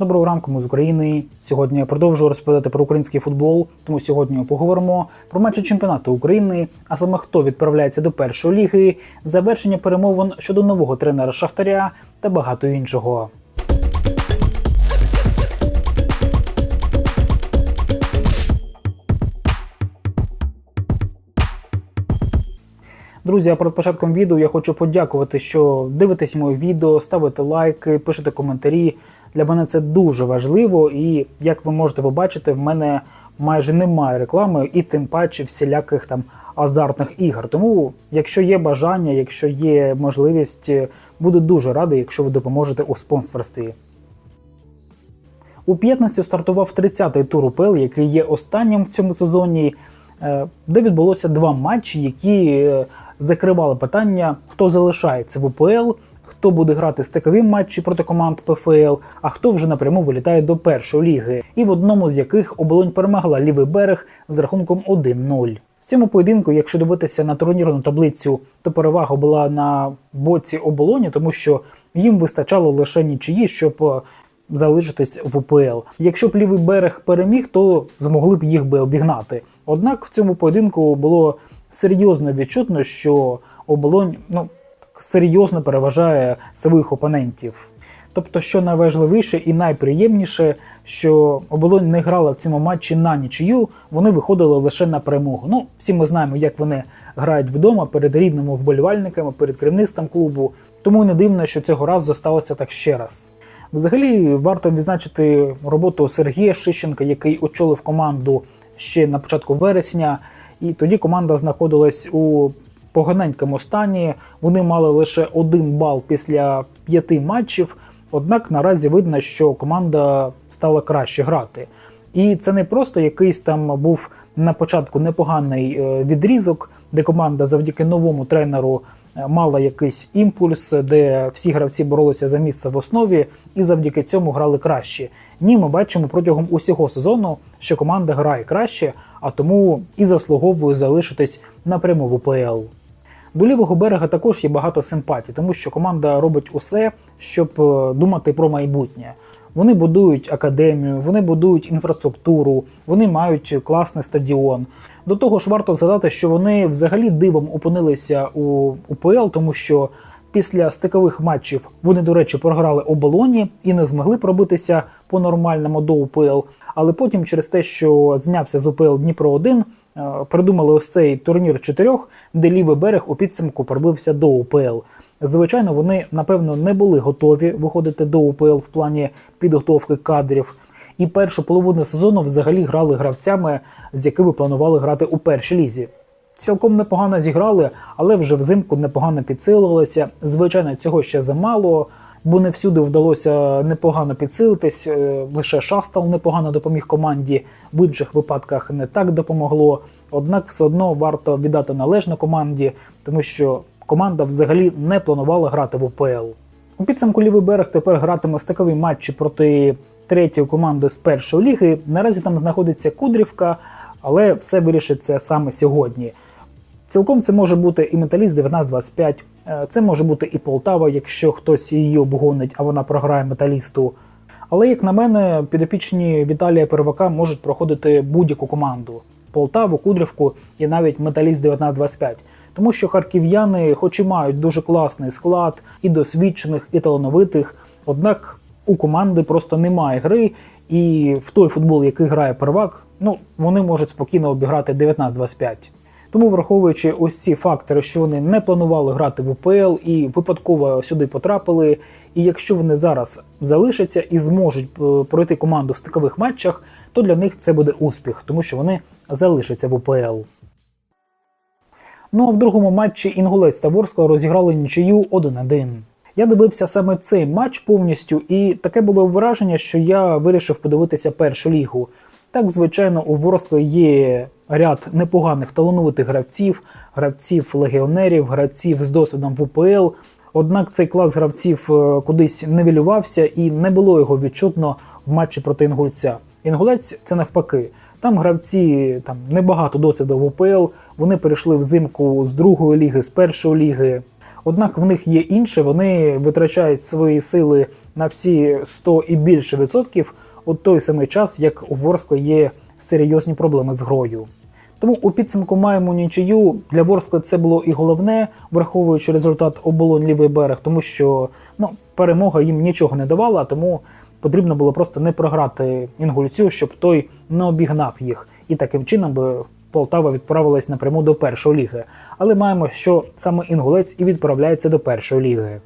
Доброго ранку, ми з України. Сьогодні я продовжую розповідати про український футбол. Тому сьогодні поговоримо про матчі чемпіонату України, а саме хто відправляється до першої ліги, завершення перемовин щодо нового тренера Шахтаря та багато іншого. Друзі, а перед початком відео я хочу подякувати, що дивитесь моє відео, ставите лайки, пишете коментарі. Для мене це дуже важливо, і як ви можете побачити, в мене майже немає реклами і тим паче всіляких там азартних ігор. Тому, якщо є бажання, якщо є можливість, буду дуже радий, якщо ви допоможете у спонсорстві. У п'ятницю стартував 30-й тур УПЛ, який є останнім в цьому сезоні, е, де відбулося два матчі, які е, закривали питання, хто залишається в УПЛ, хто буде грати стикові матчі проти команд ПФЛ, а хто вже напряму вилітає до першої ліги, і в одному з яких оболонь перемогла лівий берег з рахунком 1-0. В цьому поєдинку, якщо дивитися на турнірну таблицю, то перевага була на боці оболоні, тому що їм вистачало лише нічиї, щоб е, залишитись в УПЛ. Якщо б лівий берег переміг, то змогли б їх би обігнати. Однак в цьому поєдинку було серйозно відчутно, що оболонь ну, серйозно переважає своїх опонентів. Тобто, що найважливіше і найприємніше, що оболонь не грала в цьому матчі на нічию, вони виходили лише на перемогу. Ну, всі ми знаємо, як вони грають вдома перед рідними вболівальниками, перед керівництвом клубу. Тому не дивно, що цього разу сталося так ще раз. Взагалі варто відзначити роботу Сергія Шищенка, який очолив команду ще на початку вересня, і тоді команда знаходилась у поганенькому стані. Вони мали лише один бал після п'яти матчів. Однак наразі видно, що команда стала краще грати. І це не просто якийсь там був на початку непоганий е, відрізок, де команда завдяки новому тренеру е, мала якийсь імпульс, де всі гравці боролися за місце в основі і завдяки цьому грали краще. Ні, ми бачимо протягом усього сезону, що команда грає краще, а тому і заслуговує залишитись напряму в УПЛ. До лівого берега також є багато симпатій, тому що команда робить усе, щоб е, думати про майбутнє. Вони будують академію, вони будують інфраструктуру, вони мають класний стадіон. До того ж, варто згадати, що вони взагалі дивом опинилися у УПЛ, тому що після стикових матчів вони, до речі, програли оболоні і не змогли пробитися по нормальному до УПЛ. Але потім, через те, що знявся з УПЛ Дніпро 1 е, придумали ось цей турнір чотирьох, де лівий берег у підсумку пробився до УПЛ. Звичайно, вони напевно не були готові виходити до УПЛ в плані підготовки кадрів. І першу половину сезону взагалі грали гравцями, з якими планували грати у першій лізі. Цілком непогано зіграли, але вже взимку непогано підсилувалися. Звичайно, цього ще замало, бо не всюди вдалося непогано підсилитись. е, Лише Шастал непогано допоміг команді, в інших випадках не так допомогло. Однак все одно варто віддати належне команді, тому що команда взагалі не планувала грати в УПЛ. У підсумку лівий берег тепер гратиме стикові матчі проти третьої команди з першої ліги. Наразі там знаходиться Кудрівка, але все вирішиться саме сьогодні. Цілком це може бути і металіст 1925, е, це може бути і Полтава, якщо хтось її обгонить, а вона програє металісту. Але, як на мене, підопічні Віталія Первака можуть проходити будь-яку команду: Полтаву, Кудрівку і навіть металіст 1925. Тому що харків'яни, хоч і мають дуже класний склад, і досвідчених, і талановитих, однак у команди просто немає гри, і в той футбол, який грає первак, ну вони можуть спокійно обіграти 19-25. Тому, враховуючи ось ці фактори, що вони не планували грати в УПЛ і випадково сюди потрапили. І якщо вони зараз залишаться і зможуть е, пройти команду в стикових матчах, то для них це буде успіх, тому що вони залишаться в УПЛ. Ну а в другому матчі Інгулець та Ворскла розіграли нічию 1-1. Я дивився саме цей матч повністю, і таке було враження, що я вирішив подивитися першу лігу. Так, звичайно, у Ворскли є ряд непоганих талановитих гравців, гравців легіонерів, гравців з досвідом в УПЛ. Однак цей клас гравців е, кудись нивелювався і не було його відчутно в матчі проти інгульця. Інгулець це навпаки. Там гравці там небагато досвіду в УПЛ. Вони перейшли взимку з другої ліги, з першої ліги. Однак в них є інше, вони витрачають свої сили на всі 100 і більше відсотків у той самий час, як у Ворскли є серйозні проблеми з грою. Тому у підсумку маємо нічию. Для Ворскли це було і головне, враховуючи результат оболонь лівий берег, тому що ну, перемога їм нічого не давала, тому потрібно було просто не програти інгульцю, щоб той не обігнав їх. І таким чином би Полтава відправилась напряму до першої ліги. Але маємо, що саме інгулець і відправляється до першої ліги.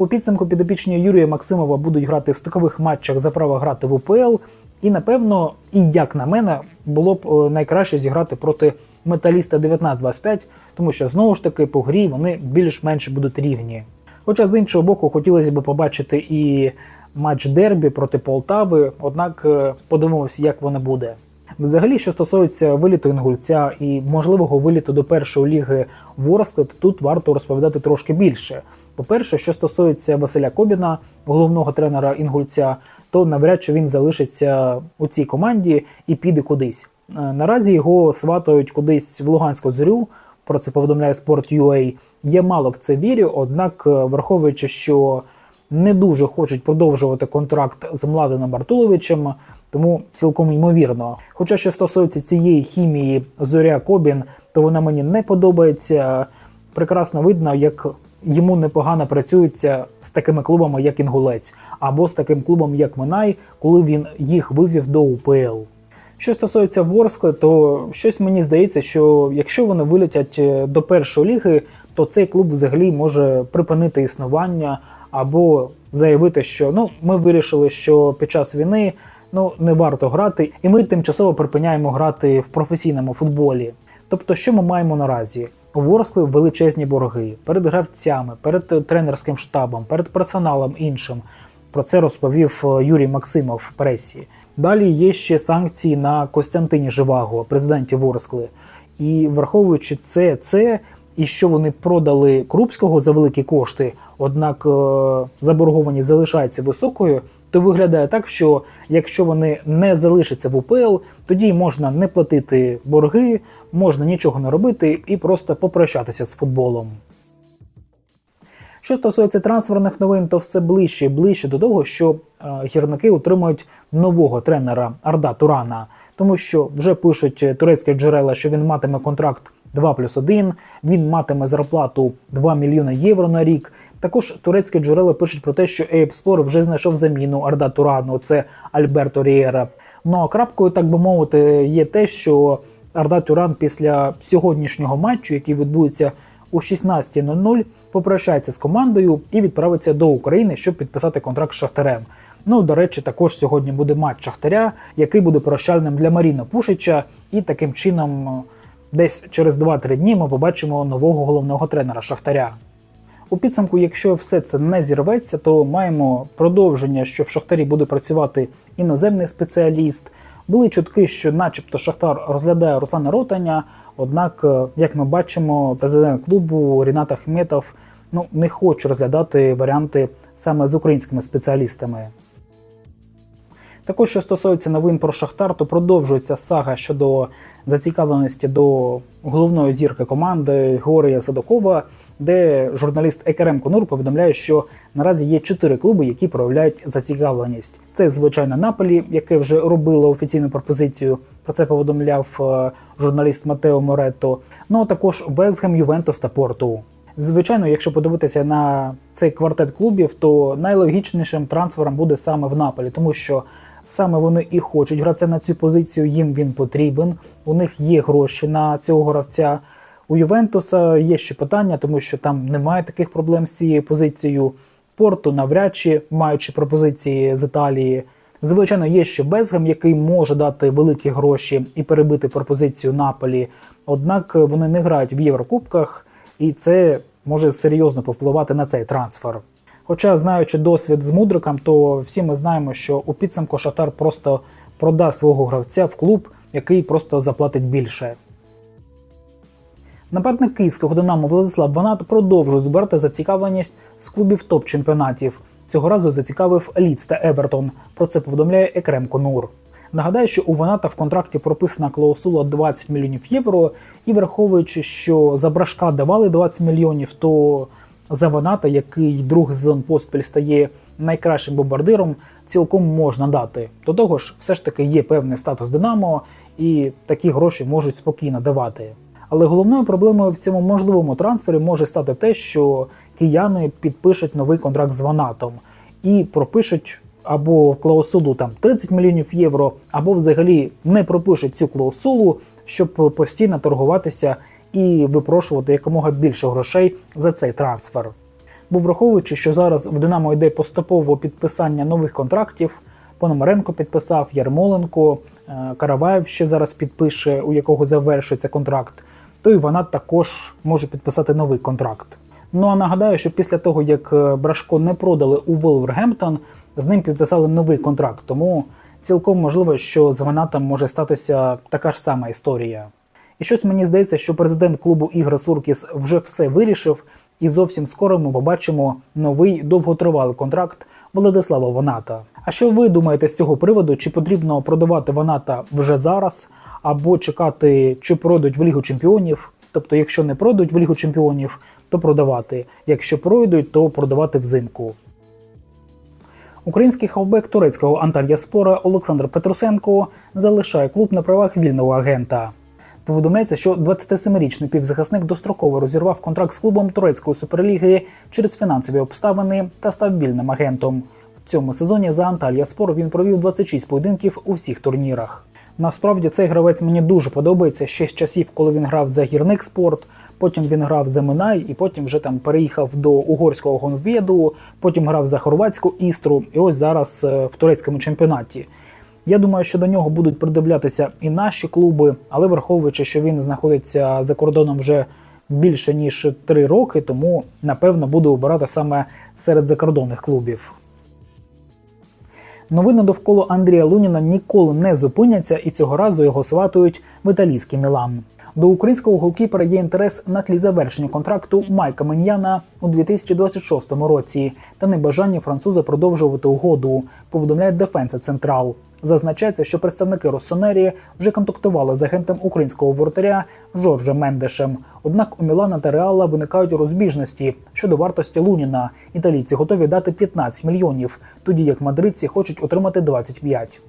У підсумку підопічні Юрія Максимова будуть грати в стикових матчах за право грати в УПЛ. І напевно, і як на мене, було б е, найкраще зіграти проти металіста 19-25, тому що знову ж таки по грі вони більш-менш будуть рівні. Хоча з іншого боку, хотілося б побачити і матч дербі проти Полтави, однак е, подивимося, як воно буде. Взагалі, що стосується виліту інгульця і можливого виліту до першої ліги Ворскли, то тут варто розповідати трошки більше. По-перше, що стосується Василя Кобіна, головного тренера інгульця, то навряд чи він залишиться у цій команді і піде кудись. Е, Наразі його сватають кудись в Луганську зорю. Про це повідомляє Sport.ua. Я мало в це вірю, однак, е, враховуючи, що не дуже хочуть продовжувати контракт з Младеном Бартуловичем, тому цілком ймовірно. Хоча що стосується цієї хімії Зоря Кобін, то вона мені не подобається. Прекрасно видно, як йому непогано працюється з такими клубами, як Інгулець, або з таким клубом, як Минай, коли він їх вивів до УПЛ. Що стосується Ворскли, то щось мені здається, що якщо вони вилетять е, до першої ліги, то цей клуб взагалі може припинити існування або заявити, що ну ми вирішили, що під час війни ну не варто грати, і ми тимчасово припиняємо грати в професійному футболі. Тобто, що ми маємо наразі? Ворскли величезні борги перед гравцями, перед тренерським штабом, перед персоналом іншим. Про це розповів е, Юрій Максимов в пресі. Далі є ще санкції на Костянтині Живаго, президенті Ворскли. І враховуючи це, це і що вони продали Крупського за великі кошти, однак е, заборгованість залишається високою, то виглядає так, що якщо вони не залишаться в УПЛ, тоді можна не платити борги, можна нічого не робити і просто попрощатися з футболом. Що стосується трансферних новин, то все ближче і ближче до того, що е, гірники отримують нового тренера Арда Турана, тому що вже пишуть турецькі джерела, що він матиме контракт 2 плюс 1, він матиме зарплату 2 мільйони євро на рік. Також турецькі джерела пишуть про те, що Спор вже знайшов заміну Арда Турану, це Альберто Рієра. Ну а крапкою, так би мовити, є те, що Арда Туран після сьогоднішнього матчу, який відбудеться у 16.00, попрощається з командою і відправиться до України, щоб підписати контракт з Шахтарем. Ну, до речі, також сьогодні буде матч Шахтаря, який буде прощальним для Маріна Пушича, і таким чином, десь через 2-3 дні ми побачимо нового головного тренера Шахтаря. У підсумку, якщо все це не зірветься, то маємо продовження, що в Шахтарі буде працювати іноземний спеціаліст. Були чутки, що, начебто, Шахтар розглядає Руслана Ротаня. Однак, е, як ми бачимо, президент клубу Рінат Ахметов ну, не хоче розглядати варіанти саме з українськими спеціалістами. Також, що стосується новин про Шахтар, то продовжується сага щодо зацікавленості до головної зірки команди Георгія Садокова, де журналіст Екерем Конур повідомляє, що наразі є чотири клуби, які проявляють зацікавленість. Це звичайно Наполі, яке вже робило офіційну пропозицію. Про це повідомляв е, журналіст Матео Моретто. Ну а також Везгем, Ювентус та Порту. Звичайно, якщо подивитися на цей квартет клубів, то найлогічнішим трансфером буде саме в Наполі, тому що саме вони і хочуть гравця на цю позицію, їм він потрібен. У них є гроші на цього гравця. У Ювентуса є ще питання, тому що там немає таких проблем з цією позицією. Порту навряд чи маючи пропозиції з Італії. Звичайно, є ще Безгем, який може дати великі гроші і перебити пропозицію Наполі. Однак вони не грають в Єврокубках, і це може серйозно повпливати на цей трансфер. Хоча, знаючи досвід з мудриком, то всі ми знаємо, що у підсумку Шатар просто продасть свого гравця в клуб, який просто заплатить більше. Нападник київського Динамо Владислав Ванат продовжує збирати зацікавленість з клубів топ-чемпіонатів. Цього разу зацікавив Ліц та Евертон. Про це повідомляє Екрем Конур. Нагадаю, що у Ваната в контракті прописана клаусула 20 мільйонів євро, і враховуючи, що за брашка давали 20 мільйонів, то За Ваната, який другий сезон поспіль стає найкращим бомбардиром, цілком можна дати. До того ж, все ж таки є певний статус Динамо, і такі гроші можуть спокійно давати. Але головною проблемою в цьому можливому трансфері може стати те, що кияни підпишуть новий контракт з Ванатом і пропишуть або клаусулу там 30 мільйонів євро, або взагалі не пропишуть цю клаусулу, щоб постійно торгуватися і випрошувати якомога більше грошей за цей трансфер. Бо враховуючи, що зараз в Динамо йде поступово підписання нових контрактів, Пономаренко підписав, Ярмоленко, е, Караваєв ще зараз підпише, у якого завершується контракт, то і вона також може підписати новий контракт. Ну а нагадаю, що після того, як е, Брашко не продали у Волвергемптон, з ним підписали новий контракт. Тому цілком можливо, що з Ванатом може статися така ж сама історія. І щось мені здається, що президент клубу Ігра Суркіс вже все вирішив, і зовсім скоро ми побачимо новий довготривалий контракт Владислава Ваната. А що ви думаєте з цього приводу? Чи потрібно продавати Ваната вже зараз, або чекати, чи пройдуть в Лігу Чемпіонів? Тобто, якщо не пройдуть в Лігу Чемпіонів, то продавати. Якщо пройдуть, то продавати взимку. Український хавбек турецького Антальяспора Олександр Петрусенко залишає клуб на правах вільного агента. Повідомляється, що 27-річний півзахисник достроково розірвав контракт з клубом турецької суперліги через фінансові обставини та став вільним агентом. В цьому сезоні за Анталія Спор він провів 26 поєдинків у всіх турнірах. Насправді цей гравець мені дуже подобається ще з часів, коли він грав за гірник спорт. Потім він грав за Минай, і потім вже там переїхав до угорського Гонвєду, потім грав за хорватську істру, і ось зараз е, в турецькому чемпіонаті. Я думаю, що до нього будуть придивлятися і наші клуби, але враховуючи, що він знаходиться за кордоном вже більше ніж 3 роки, тому напевно буде обирати саме серед закордонних клубів. Новини довкола Андрія Луніна ніколи не зупиняться, і цього разу його сватують в італійський Мілан. До українського голкіпера є інтерес на тлі завершення контракту Майка Меньяна у 2026 році та небажання француза продовжувати угоду. Повідомляє Дефенса Централ. Зазначається, що представники Россонері вже контактували з агентом українського воротаря Жоржем Мендешем. Однак у Мілана та Реала виникають розбіжності щодо вартості Луніна. Італійці готові дати 15 мільйонів, тоді як мадридці хочуть отримати 25.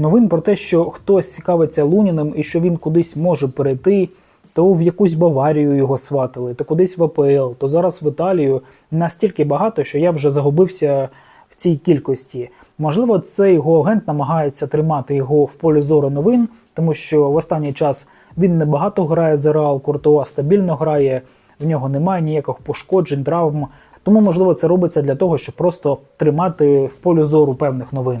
Новин про те, що хтось цікавиться Луніним і що він кудись може перейти, то в якусь Баварію його сватили, то кудись в АПЛ, то зараз в Італію настільки багато, що я вже загубився в цій кількості. Можливо, цей його агент намагається тримати його в полі зору новин, тому що в останній час він небагато грає за Реал, Куртуа стабільно грає, в нього немає ніяких пошкоджень, травм. Тому, можливо, це робиться для того, щоб просто тримати в полі зору певних новин.